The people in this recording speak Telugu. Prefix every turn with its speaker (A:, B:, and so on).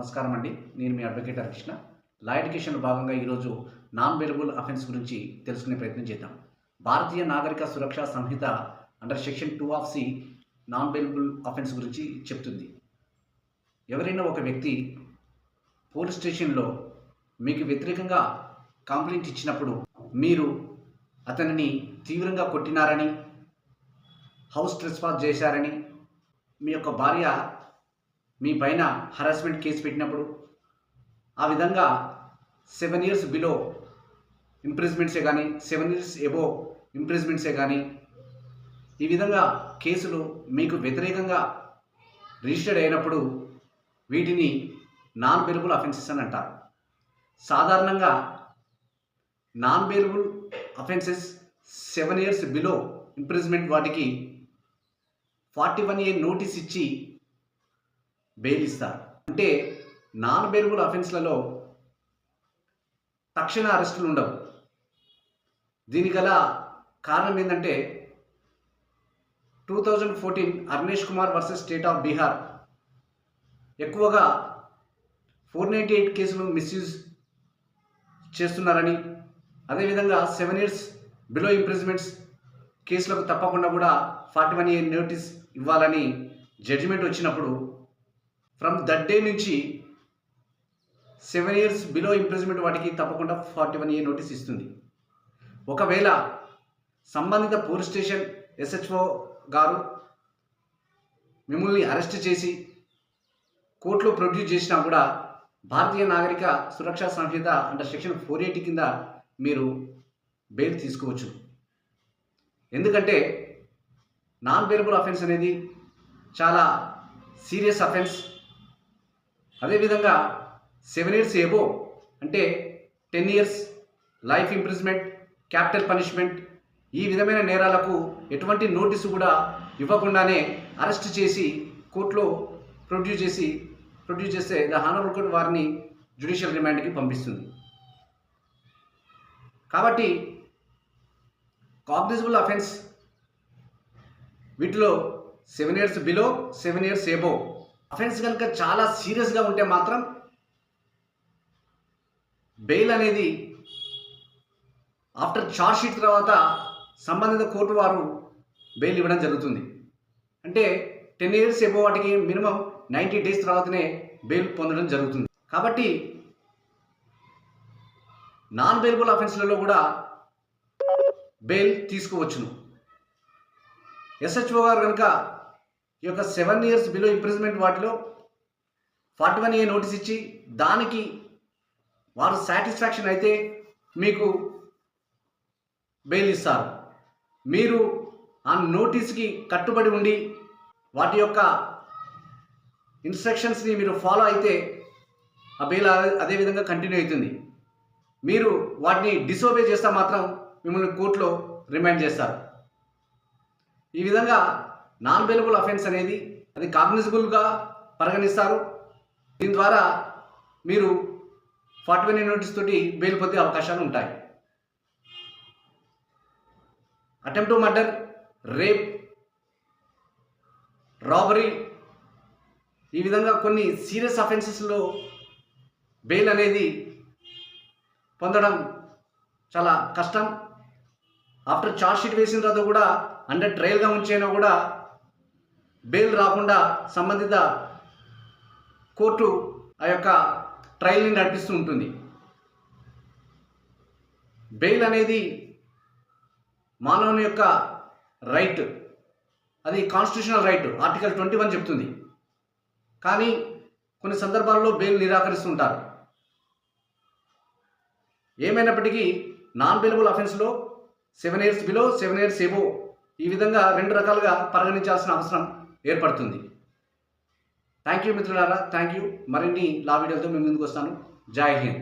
A: నమస్కారం అండి నేను మీ అడ్వకేట్ హరికృష్ణ. లా ఎడ్యుకేషన్లో భాగంగా ఈరోజు నాన్ బెయిలబుల్ అఫెన్స్ గురించి తెలుసుకునే ప్రయత్నం చేద్దాం. Bharatiya Nagarik Suraksha Sanhita under section two of C non bailable offence గురించి చెప్తుంది. ఎవరైనా ఒక వ్యక్తి పోలీస్ స్టేషన్లో మీకు వ్యతిరేకంగా కంప్లైంట్ ఇచ్చినప్పుడు మీరు అతనిని తీవ్రంగా కొట్టినారని హౌస్ ట్రెస్పాస్ చేశారని మీ యొక్క భార్య మీ పైన హరాస్మెంట్ కేసు పెట్టినప్పుడు ఆ విధంగా సెవెన్ ఇయర్స్ బిలో ఇంప్రెస్మెంట్సే కానీ సెవెన్ ఇయర్స్ ఎబో ఇంప్రెస్మెంట్సే కానీ ఈ విధంగా కేసులు మీకు వ్యతిరేకంగా రిజిస్టర్డ్ అయినప్పుడు వీటిని నాన్ బెయిలబుల్ అఫెన్సెస్ అని అంటారు. సాధారణంగా non bailable offences seven years below imprisonment వాటికి ఫార్టీ వన్ ఏ నోటీస్ ఇచ్చి బెయిల్ ఇస్తారు అంటే నాన్ బెయిలబుల్ అఫెన్స్లలో తక్షణ అరెస్టులు ఉండవు. దీనికల గల కారణం ఏంటంటే two thousand fourteen Arnesh Kumar versus state of Bihar ఎక్కువగా ఫోర్ నైంటీ ఎయిట్ కేసులు మిస్యూజ్ చేస్తున్నారని అదేవిధంగా సెవెన్ ఇయర్స్ బిలో ఇంప్రిజ్మెంట్స్ కేసులకు తప్పకుండా కూడా ఫార్టీ వన్ ఇయర్ నోటీస్ ఇవ్వాలని జడ్జిమెంట్ వచ్చినప్పుడు ఫ్రమ్ దట్ డే నుంచి సెవెన్ ఇయర్స్ బిలో ఇంప్రెస్మెంట్ వాటికి తప్పకుండా ఫార్టీ వన్ ఇయర్ నోటీస్ ఇస్తుంది. ఒకవేళ సంబంధిత పోలీస్ స్టేషన్ ఎస్హెచ్ఓ గారు మిమ్మల్ని అరెస్ట్ చేసి కోర్టులో ప్రొడ్యూస్ చేసినా కూడా భారతీయ నాగరిక సురక్షా సంహిత అంటే సెక్షన్ ఫోర్ ఎయిటీ కింద మీరు బెయిల్ తీసుకోవచ్చు. ఎందుకంటే నాన్ బెయిలబుల్ అఫెన్స్ అనేది చాలా సీరియస్ అఫెన్స్. అదేవిధంగా సెవెన్ ఇయర్స్ ఏబో అంటే ten years life imprisonment capital punishment ఈ విధమైన నేరాలకు ఎటువంటి నోటీసు కూడా ఇవ్వకుండానే అరెస్ట్ చేసి కోర్టులో ప్రొడ్యూస్ చేసి ప్రొడ్యూస్ చేస్తే ద హానరబుల్ కోర్టు వారిని జ్యుడిషియల్ రిమాండ్కి పంపిస్తుంది. కాబట్టి కాగ్నిజబుల్ అఫెన్స్ వీటిలో seven years below seven years above offence కనుక చాలా సీరియస్గా ఉంటే మాత్రం బెయిల్ అనేది ఆఫ్టర్ చార్జ్ షీట్ తర్వాత సంబంధిత కోర్టు వారు బెయిల్ ఇవ్వడం జరుగుతుంది. అంటే టెన్ ఇయర్స్ ఎబో వాటికి మినిమం నైంటీ డేస్ తర్వాతనే బెయిల్ పొందడం జరుగుతుంది. కాబట్టి నాన్ బెయిల్బుల్ అఫెన్స్లలో కూడా బెయిల్ తీసుకోవచ్చును. ఎస్హెచ్ఓ గారు కనుక ఈ యొక్క సెవెన్ ఇయర్స్ బిలో ఇంప్రిజ్మెంట్ వాటిలో ఫార్టీ వన్ ఏ నోటీస్ ఇచ్చి దానికి వారు సాటిస్ఫాక్షన్ అయితే మీకు బెయిల్ ఇస్తారు. మీరు ఆ నోటీస్కి కట్టుబడి ఉండి వాటి యొక్క ఇన్స్ట్రక్షన్స్ని మీరు ఫాలో అయితే ఆ బెయిల్ అదేవిధంగా అదే విధంగా కంటిన్యూ అవుతుంది. మీరు వాటిని డిసోబే చేస్తే మాత్రం మిమ్మల్ని కోర్టులో రిమైండ్ చేస్తారు. ఈ విధంగా నాన్ బెయిలబుల్ అఫెన్స్ అనేది అది కాగ్నిజిబుల్గా పరిగణిస్తారు. దీని ద్వారా మీరు ఫార్టీ వన్ నోటీస్ తోటి బెయిల్ పొందే అవకాశాలు ఉంటాయి. అటెంప్ట్ మర్డర్ రేప్ రాబరీ ఈ విధంగా కొన్ని సీరియస్ అఫెన్సెస్లో బెయిల్ అనేది పొందడం చాలా కష్టం. ఆఫ్టర్ ఛార్జ్ షీట్ వేసిన తర్వాత కూడా అండర్ ట్రయల్గా ఉంచైనా కూడా బెయిల్ రాకుండా సంబంధిత కోర్టు ఆ యొక్క ట్రయల్ని నడిపిస్తూ ఉంటుంది. బెయిల్ అనేది మానవుని యొక్క రైట్. అది constitutional right. Article twenty one చెప్తుంది. కానీ కొన్ని సందర్భాల్లో బెయిల్ నిరాకరిస్తుంటారు. ఏమైనప్పటికీ non bailable అఫెన్స్లో seven years below seven years above ఈ విధంగా రెండు రకాలుగా పరిగణించాల్సిన అవసరం ఏర్పడుతుంది. థ్యాంక్ యూ మిత్రులారా. థ్యాంక్ యూ మరిన్ని లా వీడియోలతో మేము ముందుకు వస్తాను. జై హింద్.